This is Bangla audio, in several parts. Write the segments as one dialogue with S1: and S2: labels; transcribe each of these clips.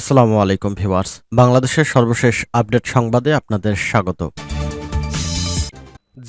S1: আসসালামু আলাইকুম ভিওয়ার্স বাংলাদেশের সর্বশেষ আপডেট সংবাদে আপনাদের স্বাগত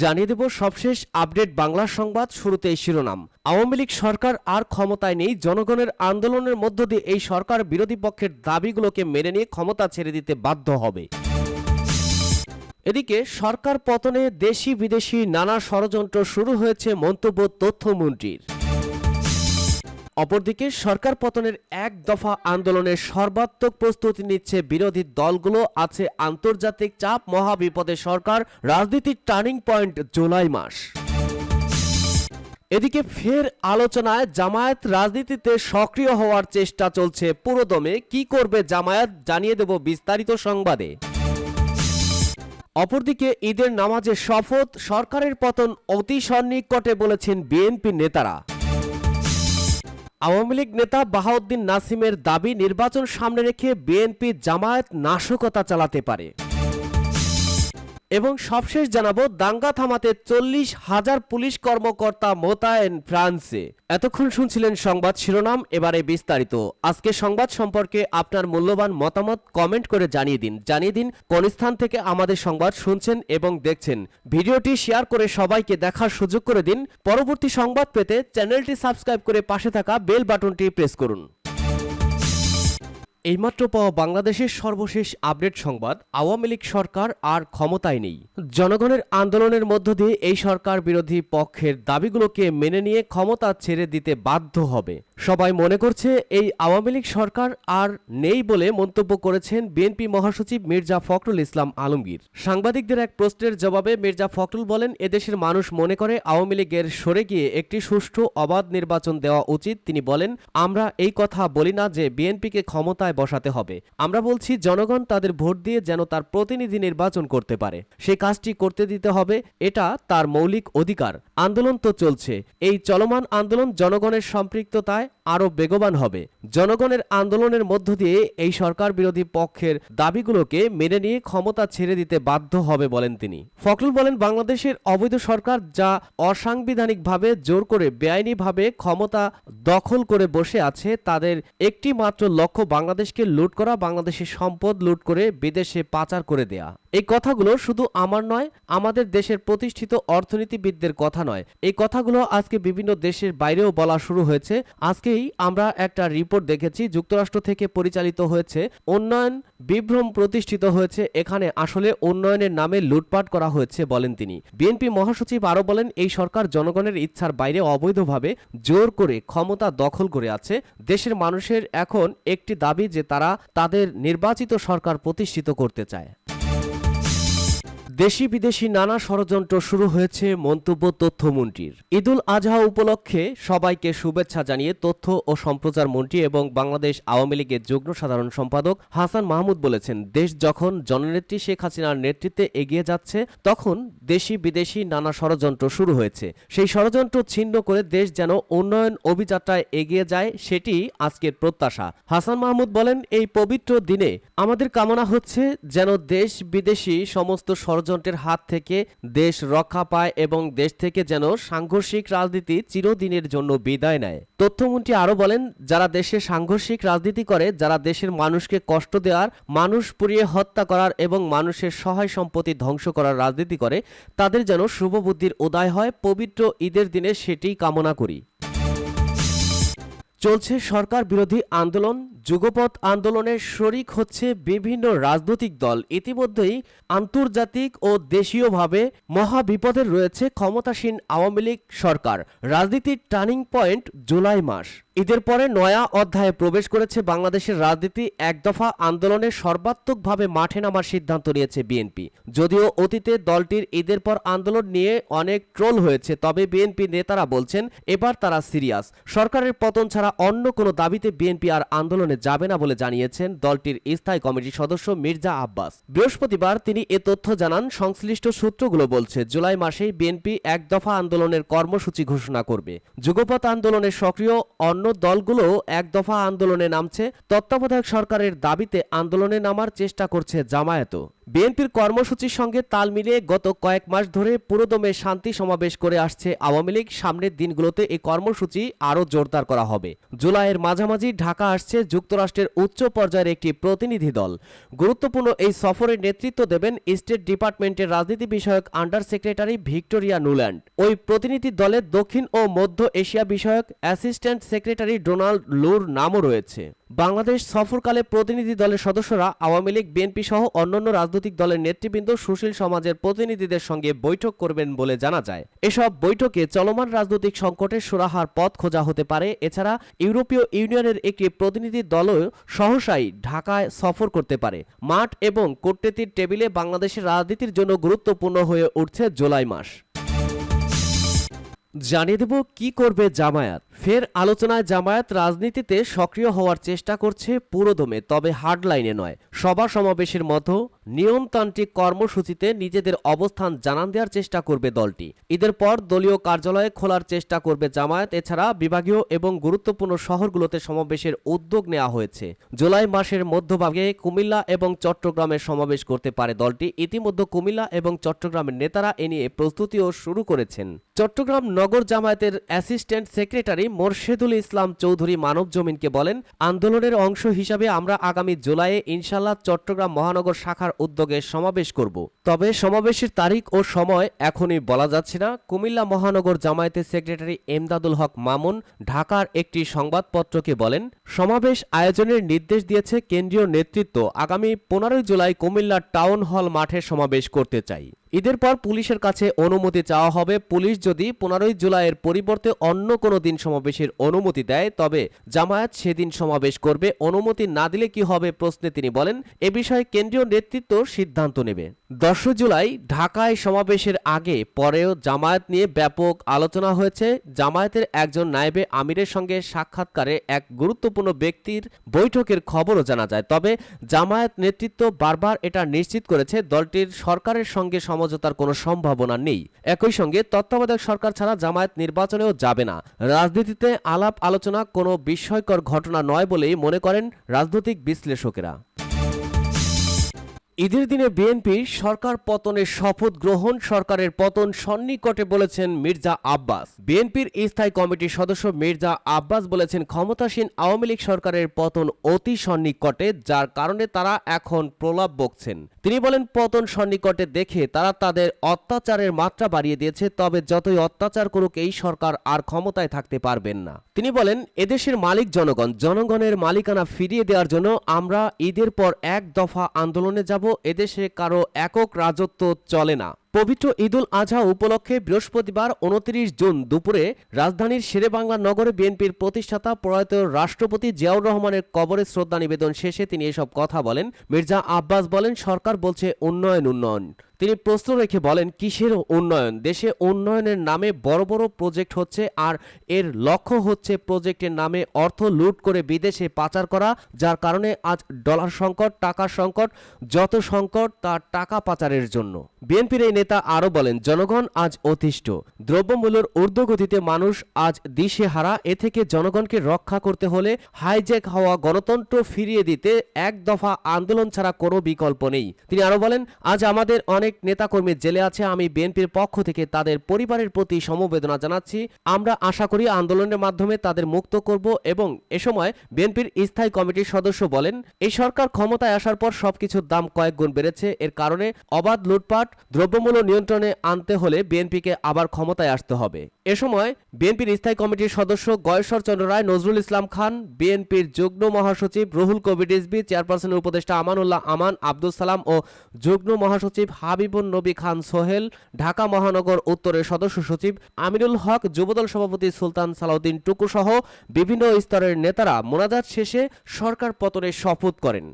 S2: জানিয়ে দেব সবশেষ আপডেট বাংলা সংবাদ শুরুতে এই শিরোনাম আওয়ামী লীগ সরকার আর ক্ষমতায় নেই জনগণের আন্দোলনের মধ্য দিয়ে এই সরকার বিরোধী পক্ষের দাবিগুলোকে মেনে নিয়ে ক্ষমতা ছেড়ে দিতে বাধ্য হবে এদিকে সরকার পতনে দেশি বিদেশি নানা ষড়যন্ত্র শুরু হয়েছে মন্তব্য তথ্যমন্ত্রীর অপরদিকে সরকার পতনের এক দফা আন্দোলনের সর্বাত্মক প্রস্তুতি নিচ্ছে বিরোধী দলগুলো আছে আন্তর্জাতিক চাপ মহাবিপদে সরকার রাজনীতির টার্নিং পয়েন্ট জুলাই মাস এদিকে ফের আলোচনায় জামায়াত রাজনীতিতে সক্রিয় হওয়ার চেষ্টা চলছে পুরোদমে কি করবে জামায়াত জানিয়ে দেব বিস্তারিত সংবাদে অপরদিকে ঈদের নামাজে শপথ সরকারের পতন অতি সন্নিকটে বলেছেন বিএনপি নেতারা আওয়ামী লীগ নেতা বাহাউদ্দিন নাসিমের দাবি নির্বাচন সামনে রেখে বিএনপি জামায়াত নাশকতা চালাতে পারে এবং সবশেষ জানাবো দাঙ্গা থামাতে চল্লিশ হাজার পুলিশ কর্মকর্তা মোতায়েন ফ্রান্সে এতক্ষণ শুনছিলেন সংবাদ শিরোনাম এবারে বিস্তারিত আজকে সংবাদ সম্পর্কে আপনার মূল্যবান মতামত কমেন্ট করে জানিয়ে দিন জানিয়ে দিন কোন স্থান থেকে আমাদের সংবাদ শুনছেন এবং দেখছেন ভিডিওটি শেয়ার করে সবাইকে দেখার সুযোগ করে দিন পরবর্তী সংবাদ পেতে চ্যানেলটি সাবস্ক্রাইব করে পাশে থাকা বেল বাটনটি প্রেস করুন এইমাত্র পাওয়া বাংলাদেশের সর্বশেষ আপডেট সংবাদ আওয়ামী লীগ সরকার আর ক্ষমতায় নেই জনগণের আন্দোলনের মধ্য দিয়ে এই সরকার বিরোধী পক্ষের দাবিগুলোকে মেনে নিয়ে ক্ষমতা ছেড়ে দিতে বাধ্য হবে সবাই মনে করছে এই আওয়ামী লীগ সরকার আর নেই বলে মন্তব্য করেছেন বিএনপি মহাসচিব মির্জা ফখরুল ইসলাম আলমগীর সাংবাদিকদের এক প্রশ্নের জবাবে মির্জা ফখরুল বলেন এদেশের মানুষ মনে করে আওয়ামী লীগের সরে গিয়ে একটি সুষ্ঠু অবাধ নির্বাচন দেওয়া উচিত তিনি বলেন আমরা এই কথা বলি না যে বিএনপিকে ক্ষমতায় বসাতে হবে আমরা বলছি জনগণ তাদের ভোট দিয়ে যেন তার প্রতিনিধি নির্বাচন করতে পারে সে কাজটি করতে দিতে হবে এটা তার মৌলিক অধিকার আন্দোলন তো চলছে এই চলমান আন্দোলন জনগণের সম্পৃক্ততায় আরও বেগবান হবে জনগণের আন্দোলনের মধ্য দিয়ে এই সরকার বিরোধী পক্ষের দাবিগুলোকে মেনে নিয়ে ক্ষমতা ছেড়ে দিতে বাধ্য হবে বলেন তিনি ফখরুল বলেন বাংলাদেশের অবৈধ সরকার যা অসাংবিধানিকভাবে জোর করে বেআইনিভাবে ক্ষমতা দখল করে বসে আছে তাদের একটি মাত্র লক্ষ্য বাংলাদেশ বাংলাদেশকে লুট করা বাংলাদেশের সম্পদ লুট করে বিদেশে পাচার করে দেয়া এই কথাগুলো শুধু আমার নয় আমাদের দেশের প্রতিষ্ঠিত অর্থনীতিবিদদের কথা নয় এই কথাগুলো আজকে বিভিন্ন দেশের বাইরেও বলা শুরু হয়েছে আজকেই আমরা একটা রিপোর্ট দেখেছি যুক্তরাষ্ট্র থেকে পরিচালিত হয়েছে উন্নয়ন বিভ্রম প্রতিষ্ঠিত হয়েছে এখানে আসলে উন্নয়নের নামে লুটপাট করা হয়েছে বলেন তিনি বিএনপি মহাসচিব আরও বলেন এই সরকার জনগণের ইচ্ছার বাইরে অবৈধভাবে জোর করে ক্ষমতা দখল করে আছে দেশের মানুষের এখন একটি দাবি যে তারা তাদের নির্বাচিত সরকার প্রতিষ্ঠিত করতে চায় দেশি বিদেশি নানা ষড়যন্ত্র শুরু হয়েছে মন্তব্য তথ্যমন্ত্রীর ঈদুল আজহা উপলক্ষে সবাইকে শুভেচ্ছা জানিয়ে তথ্য ও সম্প্রচার মন্ত্রী এবং বাংলাদেশ আওয়ামী লীগের যুগ্ম সাধারণ সম্পাদক হাসান মাহমুদ বলেছেন দেশ যখন জননেত্রী শেখ হাসিনার নেতৃত্বে এগিয়ে যাচ্ছে তখন দেশি বিদেশি নানা ষড়যন্ত্র শুরু হয়েছে সেই ষড়যন্ত্র ছিন্ন করে দেশ যেন উন্নয়ন অভিযাত্রায় এগিয়ে যায় সেটি আজকের প্রত্যাশা হাসান মাহমুদ বলেন এই পবিত্র দিনে আমাদের কামনা হচ্ছে যেন দেশ বিদেশি সমস্ত ষড়যন্ত্রের হাত থেকে দেশ রক্ষা পায় এবং দেশ থেকে যেন সাংঘর্ষিক রাজনীতি চিরদিনের জন্য বিদায় নেয় তথ্যমন্ত্রী আরও বলেন যারা দেশে সাংঘর্ষিক রাজনীতি করে যারা দেশের মানুষকে কষ্ট দেওয়ার মানুষ পুড়িয়ে হত্যা করার এবং মানুষের সহায় সম্পত্তি ধ্বংস করার রাজনীতি করে তাদের যেন শুভবুদ্ধির উদয় হয় পবিত্র ঈদের দিনে সেটি কামনা করি চলছে সরকার বিরোধী আন্দোলন যুগপথ আন্দোলনের শরিক হচ্ছে বিভিন্ন রাজনৈতিক দল ইতিমধ্যেই আন্তর্জাতিক ও দেশীয়ভাবে মহাবিপদের রয়েছে ক্ষমতাসীন আওয়ামী লীগ সরকার রাজনীতির টার্নিং পয়েন্ট জুলাই মাস ঈদের পরে নয়া অধ্যায়ে প্রবেশ করেছে বাংলাদেশের রাজনীতি এক দফা আন্দোলনে সর্বাত্মকভাবে মাঠে নামার সিদ্ধান্ত নিয়েছে বিএনপি যদিও অতীতে দলটির ঈদের পর আন্দোলন নিয়ে অনেক ট্রোল হয়েছে তবে বিএনপি নেতারা বলছেন এবার তারা সিরিয়াস সরকারের পতন ছাড়া অন্য কোনো দাবিতে বিএনপি আর আন্দোলনে যাবে না বলে জানিয়েছেন দলটির স্থায়ী কমিটির সদস্য মির্জা আব্বাস বৃহস্পতিবার তিনি এ তথ্য জানান সংশ্লিষ্ট সূত্রগুলো বলছে জুলাই মাসেই বিএনপি এক দফা আন্দোলনের কর্মসূচি ঘোষণা করবে যুগপথ আন্দোলনের সক্রিয় অন্য অন্যান্য দলগুলো এক দফা আন্দোলনে নামছে তত্ত্বাবধায়ক সরকারের দাবিতে আন্দোলনে নামার চেষ্টা করছে জামায়াতও বিএনপির কর্মসূচির সঙ্গে তাল মিলিয়ে গত কয়েক মাস ধরে পুরোদমে শান্তি সমাবেশ করে আসছে আওয়ামী লীগ সামনের দিনগুলোতে এই কর্মসূচি আরও জোরদার করা হবে জুলাইয়ের মাঝামাঝি ঢাকা আসছে যুক্তরাষ্ট্রের উচ্চ পর্যায়ের একটি প্রতিনিধি দল গুরুত্বপূর্ণ এই সফরের নেতৃত্ব দেবেন স্টেট ডিপার্টমেন্টের রাজনীতি বিষয়ক আন্ডার সেক্রেটারি ভিক্টোরিয়া নুল্যান্ড ওই প্রতিনিধি দলে দক্ষিণ ও মধ্য এশিয়া বিষয়ক অ্যাসিস্ট্যান্ট সেক্রেটারি ডোনাল্ড লুর নামও রয়েছে বাংলাদেশ সফরকালে প্রতিনিধি দলের সদস্যরা আওয়ামী লীগ বিএনপি সহ অন্যান্য রাজনৈতিক দলের নেতৃবৃন্দ সুশীল সমাজের প্রতিনিধিদের সঙ্গে বৈঠক করবেন বলে জানা যায় এসব বৈঠকে চলমান রাজনৈতিক সংকটের সুরাহার পথ খোঁজা হতে পারে এছাড়া ইউরোপীয় ইউনিয়নের একটি প্রতিনিধি দলও সহসাই ঢাকায় সফর করতে পারে মাঠ এবং কূটনীতির টেবিলে বাংলাদেশের রাজনীতির জন্য গুরুত্বপূর্ণ হয়ে উঠছে জুলাই মাস জানিয়ে দেব কি করবে জামায়াত ফের আলোচনায় জামায়াত রাজনীতিতে সক্রিয় হওয়ার চেষ্টা করছে পুরোদমে তবে হার্ডলাইনে নয় সভা সমাবেশের মতো নিয়মতান্ত্রিক কর্মসূচিতে নিজেদের অবস্থান জানান দেওয়ার চেষ্টা করবে দলটি ঈদের পর দলীয় কার্যালয়ে খোলার চেষ্টা করবে জামায়াত এছাড়া বিভাগীয় এবং গুরুত্বপূর্ণ শহরগুলোতে সমাবেশের উদ্যোগ নেওয়া হয়েছে জুলাই মাসের মধ্যভাগে কুমিল্লা এবং চট্টগ্রামে সমাবেশ করতে পারে দলটি ইতিমধ্যে কুমিল্লা এবং চট্টগ্রামের নেতারা এ নিয়ে প্রস্তুতিও শুরু করেছেন চট্টগ্রাম নগর জামায়াতের অ্যাসিস্ট্যান্ট সেক্রেটারি মোর্শেদুল ইসলাম চৌধুরী মানব জমিনকে বলেন আন্দোলনের অংশ হিসাবে আমরা আগামী জুলাইয়ে ইনশাল্লাহ চট্টগ্রাম মহানগর শাখার উদ্যোগে সমাবেশ করব তবে সমাবেশের তারিখ ও সময় এখনই বলা যাচ্ছে না কুমিল্লা মহানগর জামায়াতের সেক্রেটারি এমদাদুল হক মামুন ঢাকার একটি সংবাদপত্রকে বলেন সমাবেশ আয়োজনের নির্দেশ দিয়েছে কেন্দ্রীয় নেতৃত্ব আগামী পনেরোই জুলাই কুমিল্লা টাউন হল মাঠে সমাবেশ করতে চাই ঈদের পর পুলিশের কাছে অনুমতি চাওয়া হবে পুলিশ যদি পনেরোই জুলাইয়ের পরিবর্তে অন্য কোনো দিন সমাবেশের অনুমতি দেয় তবে জামায়াত সেদিন সমাবেশ করবে অনুমতি না দিলে কি হবে প্রশ্নে তিনি বলেন এ বিষয়ে কেন্দ্রীয় নেতৃত্ব সিদ্ধান্ত নেবে দশ জুলাই ঢাকায় সমাবেশের আগে পরেও জামায়াত নিয়ে ব্যাপক আলোচনা হয়েছে জামায়াতের একজন নায়েবে আমিরের সঙ্গে সাক্ষাৎকারে এক গুরুত্বপূর্ণ ব্যক্তির বৈঠকের খবরও জানা যায় তবে জামায়াত নেতৃত্ব বারবার এটা নিশ্চিত করেছে দলটির সরকারের সঙ্গে সম সমঝোতার কোনো সম্ভাবনা নেই একই সঙ্গে তত্ত্বাবধায়ক সরকার ছাড়া জামায়াত নির্বাচনেও যাবে না রাজনীতিতে আলাপ আলোচনা কোনো বিস্ময়কর ঘটনা নয় বলেই মনে করেন রাজনৈতিক বিশ্লেষকেরা ঈদের দিনে বিএনপির সরকার পতনের শপথ গ্রহণ সরকারের পতন সন্নিকটে বলেছেন মির্জা আব্বাস বিএনপির স্থায়ী কমিটির সদস্য মির্জা আব্বাস বলেছেন ক্ষমতাসীন আওয়ামী লীগ সরকারের পতন অতি সন্নিকটে যার কারণে তারা এখন প্রলাপ বকছেন তিনি বলেন পতন সন্নিকটে দেখে তারা তাদের অত্যাচারের মাত্রা বাড়িয়ে দিয়েছে তবে যতই অত্যাচার করুক এই সরকার আর ক্ষমতায় থাকতে পারবেন না তিনি বলেন এদেশের মালিক জনগণ জনগণের মালিকানা ফিরিয়ে দেওয়ার জন্য আমরা ঈদের পর এক দফা আন্দোলনে যাব এদেশে কারো একক রাজত্ব চলে না পবিত্র ঈদুল আজহা উপলক্ষে বৃহস্পতিবার উনত্রিশ জুন দুপুরে রাজধানীর শেরেবাংলা নগরে বিএনপির প্রতিষ্ঠাতা প্রয়াত রাষ্ট্রপতি জিয়াউর রহমানের কবরে শ্রদ্ধা নিবেদন শেষে তিনি এসব কথা বলেন মির্জা আব্বাস বলেন সরকার বলছে উন্নয়ন উন্নয়ন তিনি প্রশ্ন রেখে বলেন কিসের উন্নয়ন দেশে উন্নয়নের নামে বড় বড় প্রজেক্ট হচ্ছে আর এর লক্ষ্য হচ্ছে প্রজেক্টের নামে অর্থ লুট করে বিদেশে পাচার করা যার কারণে আজ ডলার সংকট টাকার সংকট যত সংকট তার টাকা পাচারের জন্য বিএনপির এই নেতা আরও বলেন জনগণ আজ অতিষ্ঠ দ্রব্যমূল্যর ঊর্ধ্বগতিতে মানুষ আজ দিশে হারা এ থেকে জনগণকে রক্ষা করতে হলে হাইজ্যাক হওয়া গণতন্ত্র ফিরিয়ে দিতে এক দফা আন্দোলন ছাড়া কোনো বিকল্প নেই তিনি আরও বলেন আজ আমাদের অনেক নেতাকর্মী জেলে আছে আমি বিএনপির পক্ষ থেকে তাদের পরিবারের প্রতি সমবেদনা জানাচ্ছি আমরা আশা করি আন্দোলনের মাধ্যমে তাদের মুক্ত করব এবং এ সময় বিএনপির স্থায়ী কমিটির সদস্য বলেন এই সরকার ক্ষমতায় আসার পর সবকিছুর দাম কয়েক গুণ বেড়েছে এর কারণে অবাধ লুটপাট দ্রব্যমূল্য দ্রব্যমূল্য নিয়ন্ত্রণে আনতে হলে বিএনপিকে আবার ক্ষমতায় আসতে হবে এ সময় বিএনপির স্থায়ী কমিটির সদস্য গয়েশ্বর চন্দ্র রায় নজরুল ইসলাম খান বিএনপির যুগ্ম মহাসচিব রুহুল কবির রিজবি চেয়ারপারসনের উপদেষ্টা আমানুল্লাহ আমান আব্দুল সালাম ও যুগ্ম মহাসচিব হাবিবুন নবী খান সোহেল ঢাকা মহানগর উত্তরের সদস্য সচিব আমিরুল হক যুবদল সভাপতি সুলতান সালাউদ্দিন টুকু সহ বিভিন্ন স্তরের নেতারা মোনাজাত শেষে সরকার পতনের শপথ করেন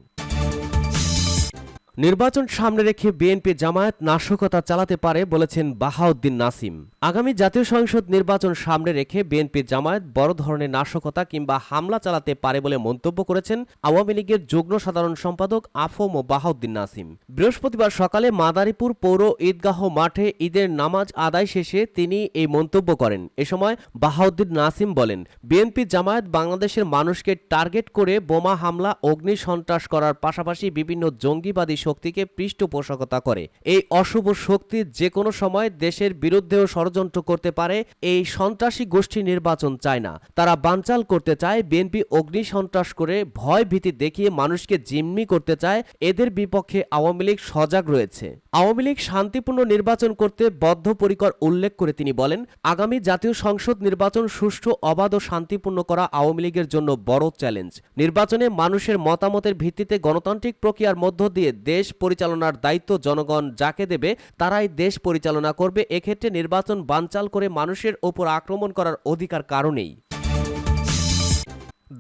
S2: নির্বাচন সামনে রেখে বিএনপি জামায়াত নাশকতা চালাতে পারে বলেছেন বাহাউদ্দিন নাসিম আগামী জাতীয় সংসদ নির্বাচন সামনে রেখে বিএনপি জামায়াত বড় ধরনের নাশকতা কিংবা হামলা চালাতে পারে বলে মন্তব্য করেছেন আওয়ামী লীগের যুগ্ম সাধারণ সম্পাদক আফম বাহাউদ্দিন নাসিম বৃহস্পতিবার সকালে মাদারীপুর পৌর ঈদগাহ মাঠে ঈদের নামাজ আদায় শেষে তিনি এই মন্তব্য করেন এ সময় বাহাউদ্দিন নাসিম বলেন বিএনপি জামায়াত বাংলাদেশের মানুষকে টার্গেট করে বোমা হামলা অগ্নি সন্ত্রাস করার পাশাপাশি বিভিন্ন জঙ্গিবাদী শক্তিকে পৃষ্ঠপোষকতা করে এই অশুভ শক্তি যে কোনো সময় দেশের বিরুদ্ধেও ষড়যন্ত্র করতে পারে এই সন্ত্রাসী গোষ্ঠী নির্বাচন চায় না তারা বানচাল করতে চায় বিএনপি অগ্নি সন্ত্রাস করে ভয় ভীতি দেখিয়ে মানুষকে জিম্মি করতে চায় এদের বিপক্ষে আওয়ামী লীগ সজাগ রয়েছে আওয়ামী লীগ শান্তিপূর্ণ নির্বাচন করতে বদ্ধপরিকর উল্লেখ করে তিনি বলেন আগামী জাতীয় সংসদ নির্বাচন সুষ্ঠু অবাধ ও শান্তিপূর্ণ করা আওয়ামী লীগের জন্য বড় চ্যালেঞ্জ নির্বাচনে মানুষের মতামতের ভিত্তিতে গণতান্ত্রিক প্রক্রিয়ার মধ্য দিয়ে দেশ পরিচালনার দায়িত্ব জনগণ যাকে দেবে তারাই দেশ পরিচালনা করবে এক্ষেত্রে নির্বাচন বানচাল করে মানুষের ওপর আক্রমণ করার অধিকার কারণেই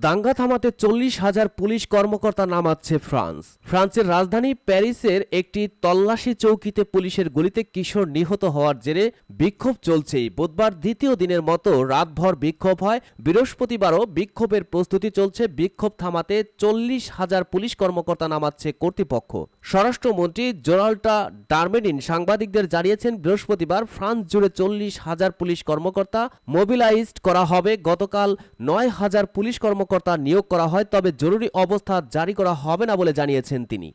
S2: দাঙ্গা থামাতে চল্লিশ হাজার পুলিশ কর্মকর্তা নামাচ্ছে ফ্রান্স ফ্রান্সের রাজধানী প্যারিসের একটি তল্লাশি চৌকিতে পুলিশের গুলিতে কিশোর নিহত হওয়ার জেরে বিক্ষোভ চলছেই বুধবার দ্বিতীয় দিনের মতো রাতভর বিক্ষোভ হয় বৃহস্পতিবারও বিক্ষোভের প্রস্তুতি চলছে বিক্ষোভ থামাতে চল্লিশ হাজার পুলিশ কর্মকর্তা নামাচ্ছে কর্তৃপক্ষ স্বরাষ্ট্রমন্ত্রী জোরাল্টা ডারমেডিন সাংবাদিকদের জানিয়েছেন বৃহস্পতিবার ফ্রান্স জুড়ে চল্লিশ হাজার পুলিশ কর্মকর্তা মোবিলাইজড করা হবে গতকাল নয় হাজার পুলিশ কর্ম কর্মকর্তা নিয়োগ করা হয় তবে জরুরি অবস্থা জারি করা হবে না বলে জানিয়েছেন তিনি